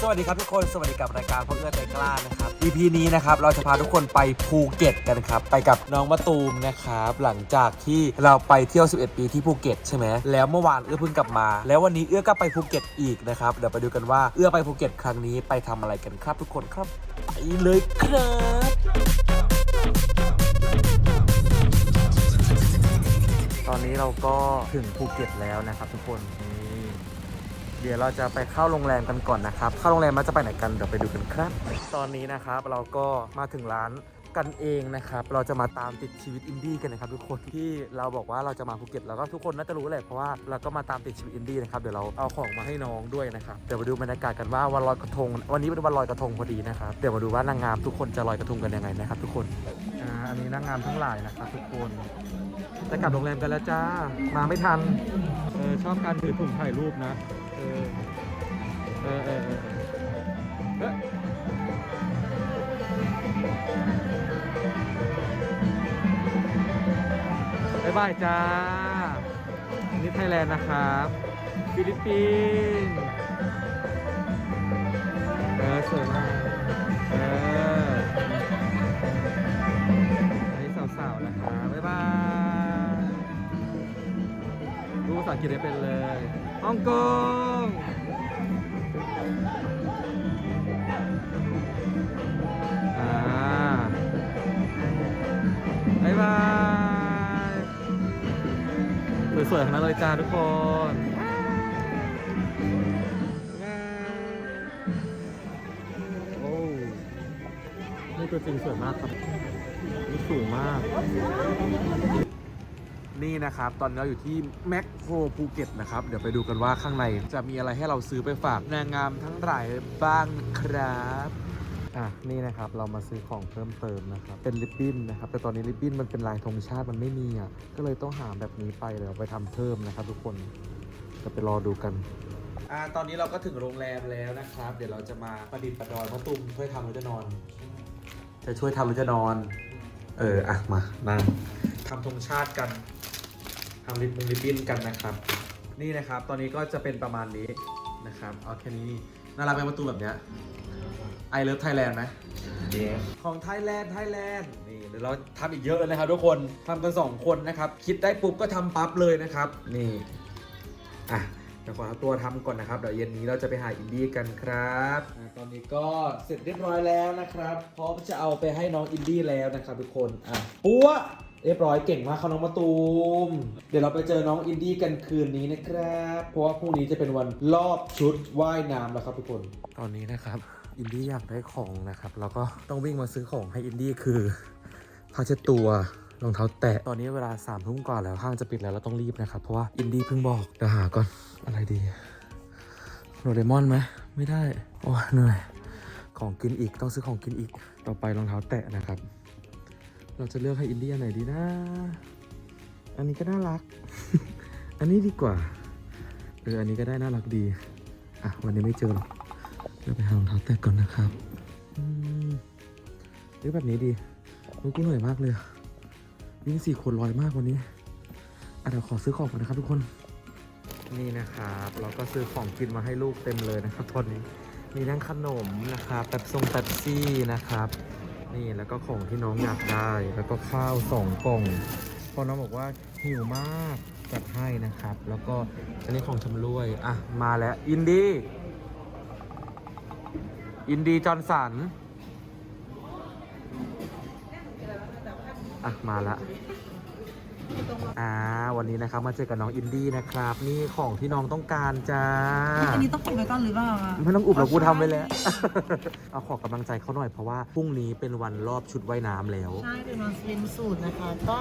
สวัสดีครับทุกคน สวัสดีกับรายการพ่อเอื้อใจกล้านะครับ EP นี้นะครับเราจะพาทุกคนไปภูเก็ตกันครับ ไปกับน้องมะตูมนะครับ หลังจากที่เราไปเที่ยว 11 ปีที่ภูเก็ตใช่ไหมแล้วเมื่อวานเอื้อเพิ่งกลับมา แล้ววันนี้เอื้อก็ไปภูเก็ตอีกนะครับ เดี๋ยวไปดูกันว่าเอื้อไปภูเก็ตครั้งนี้ไปทำอะไรกันครับทุกคนครับ ไปเลยครับตอนนี้เราก็ถึงภูเก็ตแล้วนะครับทุกคน เดี๋ยวเราจะไปเข้าโรงแรมกันก่อนนะครับ เข้าโรงแรมเราจะไปไหนกันเดี๋ยวไปดูกันครับ ตอนนี้นะครับเราก็มาถึงร้านกันเองนะครับ เราจะมาตามติดชีวิตอินดี้กันนะครับทุกคนที่เราบอกว่าเราจะมาภูเก็ตแล้วก็ทุกคนน่าจะรู้แหละเพราะว่าเราก็มาตามติดชีวิตอินดี้นะครับเดี๋ยวเราเอาของมาให้น้องด้วยนะครับเดี๋ยวมาดูบรรยากาศกันว่าวันลอยกระทง วันนี้เป็นวันลอยกระทงพอดีนะครับเดี๋ยวมาดูว่านางงามทุกคนจะลอยกระทงกันยังไงนะครับทุกคนอ่าอันนี้นางงามทั้งหลายนะครับทุกคนจะกลับโรงแรมกันแล้วจ้ามาไม่ทันเออชอบการถือถุงถ่ายรูปนะ เออเออเออเออบ๊ายบายจ้านี่ไทยแลนด์นะครับฟิลิปปินส์เออสวยมากเออไอ้สาวๆนะคะบ๊ายบายรู้ภาษาอังกฤษได้เป็นเลย ฮ่องกงอ่าบ๊ายบายสวยๆทั้งนั้นเลยจ้าทุกคนบ๊ายบายโอ้นี่ตัวจริงสวยมากครับนี่สูงมาก นี่นะครับ ตอนนี้เราอยู่ที่แมคโครภูเก็ตนะครับ เดี๋ยวไปดูกันว่าข้างในจะมีอะไรให้เราซื้อไปฝากนางงามทั้งหลายบ้างครับอะนี่นะครับเรามาซื้อของเพิ่มเติมนะครับ เป็นริบบิ้นนะครับ แต่ตอนนี้ริบบิ้นมันเป็นลายธงชาติมันไม่มีอะก็เลยต้องหาแบบนี้ไปเดี๋ยวเอาไปทำเพิ่มนะครับ ทุกคนจะไปรอดูกันอ่าตอนนี้เราก็ถึงโรงแรมแล้วนะครับ เดี๋ยวเราจะมาประดิษฐ์ประดอยพระตุ้มช่วยทำหรือจะนอน จะช่วยทำหรือจะนอน เอออะมานั่งทำธงชาติกัน ทำริบบิ้นริบบิ้นกันนะครับ นี่นะครับตอนนี้ก็จะเป็นประมาณนี้นะครับเอาแค่นี้น่ารักไหมประตูแบบเนี้ยไอเลิฟไทยแลนด์ไหมของไทยแลนด์ไทยแลนด์นี่เดี๋ยวเราทำอีกเยอะเลยนะครับทุกคนทำกันสองคนนะครับคิดได้ปุ๊บก็ทำปั๊บเลยนะครับนี่อะเดี๋ยวขอเอาตัวทำก่อนนะครับเดี๋ยวเย็นนี้เราจะไปหาอินดี้กันครับอะตอนนี้ก็เสร็จเรียบร้อยแล้วนะครับพร้อมจะเอาไปให้น้องอินดี้แล้วนะครับทุกคนอะปัว เรียบร้อยเก่งมากครับน้องมะตูม เดี๋ยวเราไปเจอน้องอินดี้กันคืนนี้นะครับ เพราะว่าพรุ่งนี้จะเป็นวันรอบชุดว่ายน้ำแล้วครับทุกคน ตอนนี้นะครับอินดี้อยากได้ของนะครับ แล้วก็ต้องวิ่งมาซื้อของให้อินดี้คือผ้าเช็ดตัวรองเท้าแตะ ตอนนี้เวลาสามทุ่มกว่าแล้วห้างจะปิดแล้วเราต้องรีบนะครับ เพราะว่าอินดี้เพิ่งบอกเดี๋ยวหาก่อนอะไรดีโดเรมอนไหมไม่ได้ โอ้เหนื่อยของกินอีกต้องซื้อของกินอีกต่อไปรองเท้าแตะนะครับ เราจะเลือกให้อินเดี้อันไหนดีนะ อันนี้ก็น่ารัก อันนี้ดีกว่า เออ อันนี้ก็ได้น่ารักดี อะ วันนี้ไม่เจอหรอกเดี๋ยวไปหารองเท้าแตะก่อนนะครับอืมเลือกแบบนี้ดีโอ้ยกูเหนื่อยมากเลย วิ่งสี่คนลอยมากวันนี้อะเดี๋ยวขอซื้อของก่อนนะครับทุกคน นี่นะครับ เราก็ซื้อของกินมาให้ลูกเต็มเลยนะครับตอนนี้ มีทั้งขนมนะครับแป๊บซงแป๊บซี่นะครับ นี่แล้วก็ของที่น้องอยากได้ แล้วก็ข้าวสองกล่องเพอน้องบอกว่าหิวมากจัดให้นะครับ แล้วก็อันนี้ของชำรวยอะมาแล้วอินดี้อินดี้จอห์นสันอะมาละ อ่าวันนี้นะครับมาเจอกับน้องอินดี้นะครับ นี่ของที่น้องต้องการจ้าอันนี้ต้องอุบไว้ก่อนหรือเปล่าอะไม่ต้องอุบหรอกกูทำไปแล้ว เอาขอกำลังใจเขาหน่อยเพราะว่าพรุ่งนี้เป็นวันรอบชุดว่ายน้ำแล้ว ใช่ เป็นวันสวิมสูตรนะคะ ก็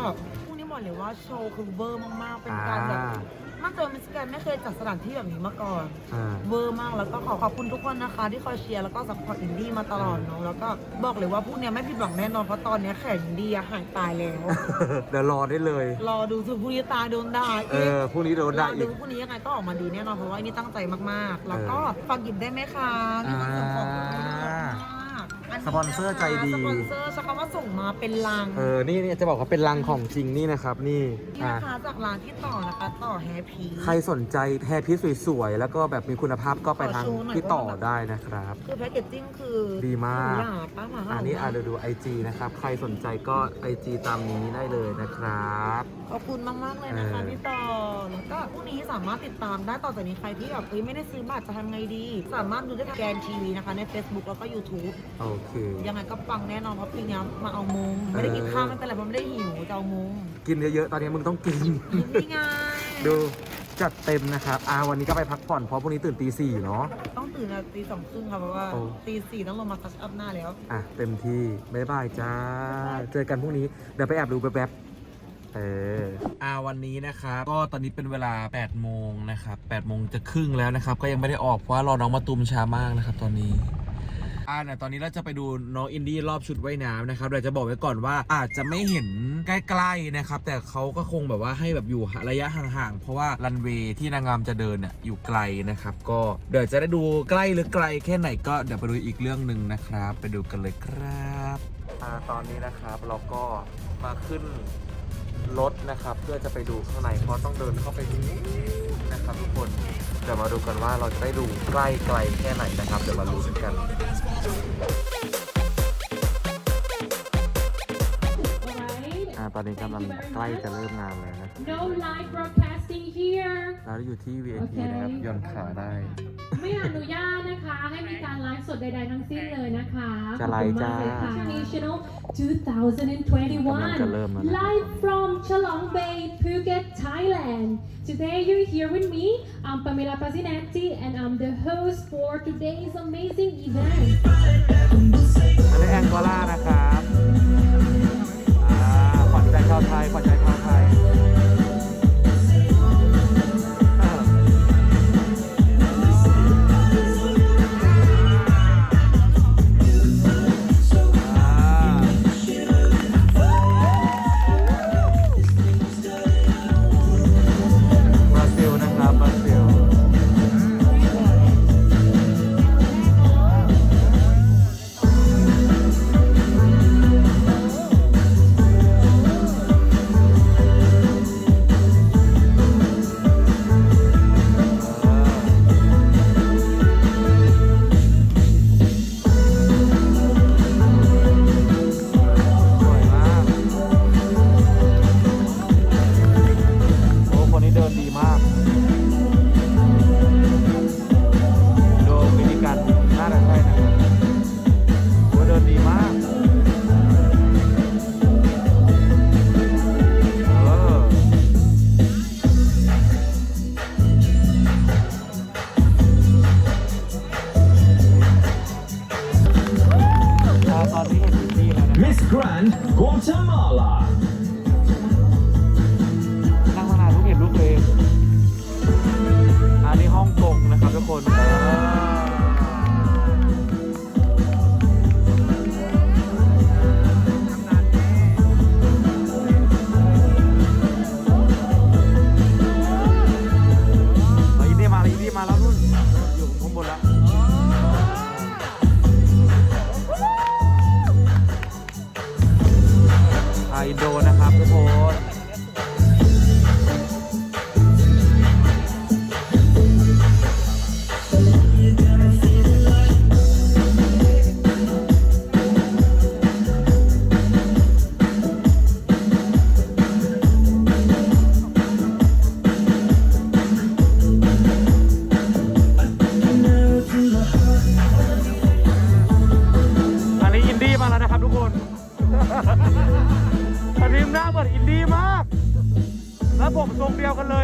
พรุ่งนี้บอกเลยว่าโชว์คือเวอร์มากๆ เป็นการแบบอ่ามั่นใจว่ามิสแกรนด์ไม่เคยจัดสถานที่แบบนี้มาก่อน อ่า เวอร์มากแล้วก็ขอขอบคุณทุกคนนะคะ ที่คอยเชียร์แล้วก็ซัพพอร์ตอินดี้มาตลอดเนาะแล้วก็บอกเลยว่าพรุ่งนี้ไม่ผิดหวังแน่นอนเพราะตอนนี้แข่งอินดี้อะหายตายแล้ว เดี๋ยวรอได้เลย รอดูถึงพรุ่งนี้ตายโดนด่าเออีก อพรุ่งนี้โดนได้รออีดูกพรุ่งนี้ยังไงก็ออกมาดีแน่นอนเพราะว่าอันนี้ตั้งใจมากๆ แล้วก็ฝากหยิบได้ไหมคะมีคนส่งของมาให้ด้วยมากอัน สปอนเซอร์ใจดี สปอนเซอร์ใช้คำว่าส่งมาเป็นลังเออ นี่นี่จะบอกว่าเป็นรังของจริงนี่นะครับ นี่นี่อะนะคะจากร้านที่ต่อนะคะต่อแฮปปี้ ใครสนใจแฮร์พีซสวยๆ แล้วก็แบบมีคุณภาพก็ไปทางขอโชว์หน่อยพี่ต่อว่าแบบได้นะครับ คือแพ็กเกจจิ้งคือดีมาก หรูหราป้าหมาอันนี้อะเดี๋ยวดู IG นะครับ ใครสนใจก็ IG ตามนี้ได้เลยนะครับ ขอบคุณมากๆเลยนะคะเออ พี่ต่อแล้วก็พรุ่งนี้สามารถติดตามได้ต่อจากนี้ใครที่แบบเอ้ยไม่ได้ซื้อบัตรจะทำไงดี สามารถดูได้ทางแกนทีวีนะคะใน Facebook แล้วก็ YouTube โอเคยังไงก็ปังแน่นอนเพราะปีนี้มาเอามงไม่ได้กินข้าวไม่เป็นไรเพราะไม่ได้หิวจะเอามงกินเยอะๆตอนนี้มึงต้องกินนี่ไงดูจัดเต็มนะครับอ่าวันนี้ก็ไปพักผ่อนเพราะพรุ่งนี้ตื่นตีสี่เนาะต้องตื่นอะตีสองครึ่งค่ะเพราะว่าโอ้ตีสี่ต้องลงมาทัชอัพหน้าแล้วอะเต็มที่บ๊ายบายจ้า เจอกันพรุ่งนี้เดี๋ยวไปแอบดูแป๊บๆเอออ่าวันนี้นะครับก็ตอนนี้เป็นเวลา8โมงนะครับ8โมงจะครึ่งแล้วนะครับ ก็ยังไม่ได้ออกเพราะว่ารอน้องมาตุมช้ามากนะครับ ตอนนี้ อ่าเนี่ยตอนนี้เราจะไปดูน้องอินดี้รอบชุดว่ายน้ำนะครับเดี๋ยวจะบอกไว้ก่อนว่าอาจจะไม่เห็นใกล้ๆนะครับ แต่เขาก็คงแบบว่าให้แบบอยู่ระยะห่างๆ เพราะว่ารันเวย์ที่นางงามจะเดินน่ยอยู่ไกลนะครับ ก็เดี๋ยวจะได้ดูใกล้หรือไกลแค่ไหนก็เดี๋ยวไปดูอีกเรื่องหนึ่งนะครับ ไปดูกันเลยครับอ่าตอนนี้นะครับเราก็มาขึ้นรถนะครับ เพื่อจะไปดูข้างในเพราะต้องเดินเข้าไปนี้นะครับทุกคน ดี๋ยวมาดูกันว่าเราจะได้ดูใกล้ไกลแค่ไหนนะครับ เดี๋ยวมาลุ้นกัน อ่าตอนนี้กำลังใกล้จะเริ่มงานแล้วนะ No live broadcasting here เราอยู่ที่ VIP โอเคนะครับย่อนขาได้ ไม่อนุญาตนะคะ ให้มีการไลฟ์สดใดๆทั้งสิ้นเลยนะคะจะไลฟ์จ้าขอบคุณมกเลยค่ะ International กำลังจะเริ่มแล้วนะ2021 Live from Chalong Bay Phuket Thailand Today you're here with me I'm Pamela Pasinetti and I'm the host for today's amazing event อันนี้แองกอล่านะครับอ่าขวัญใจ ชาวไทยขวัญใจชาวไทยเอ อ่าอินโดนะครับทุกคน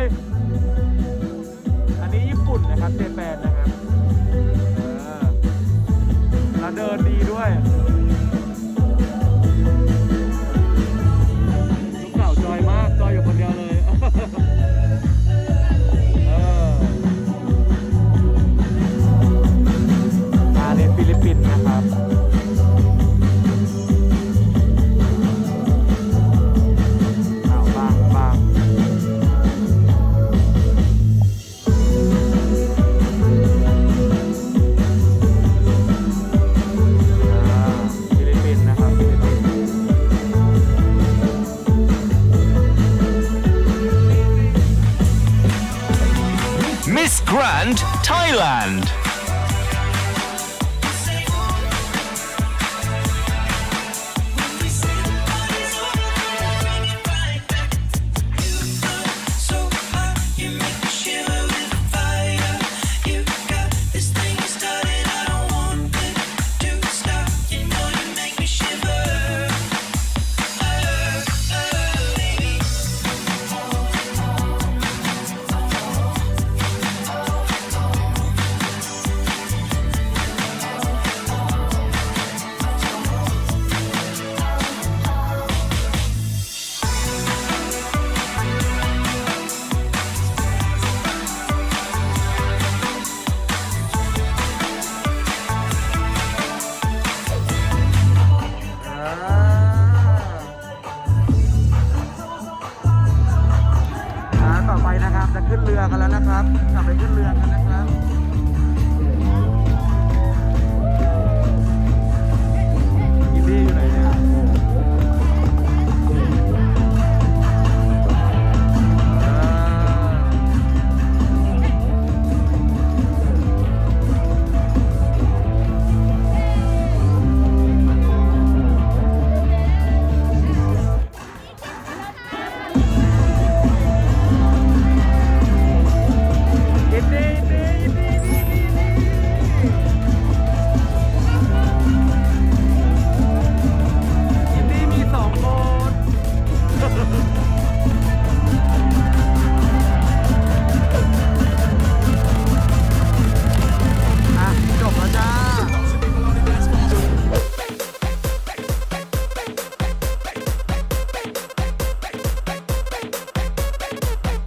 เ and Thailand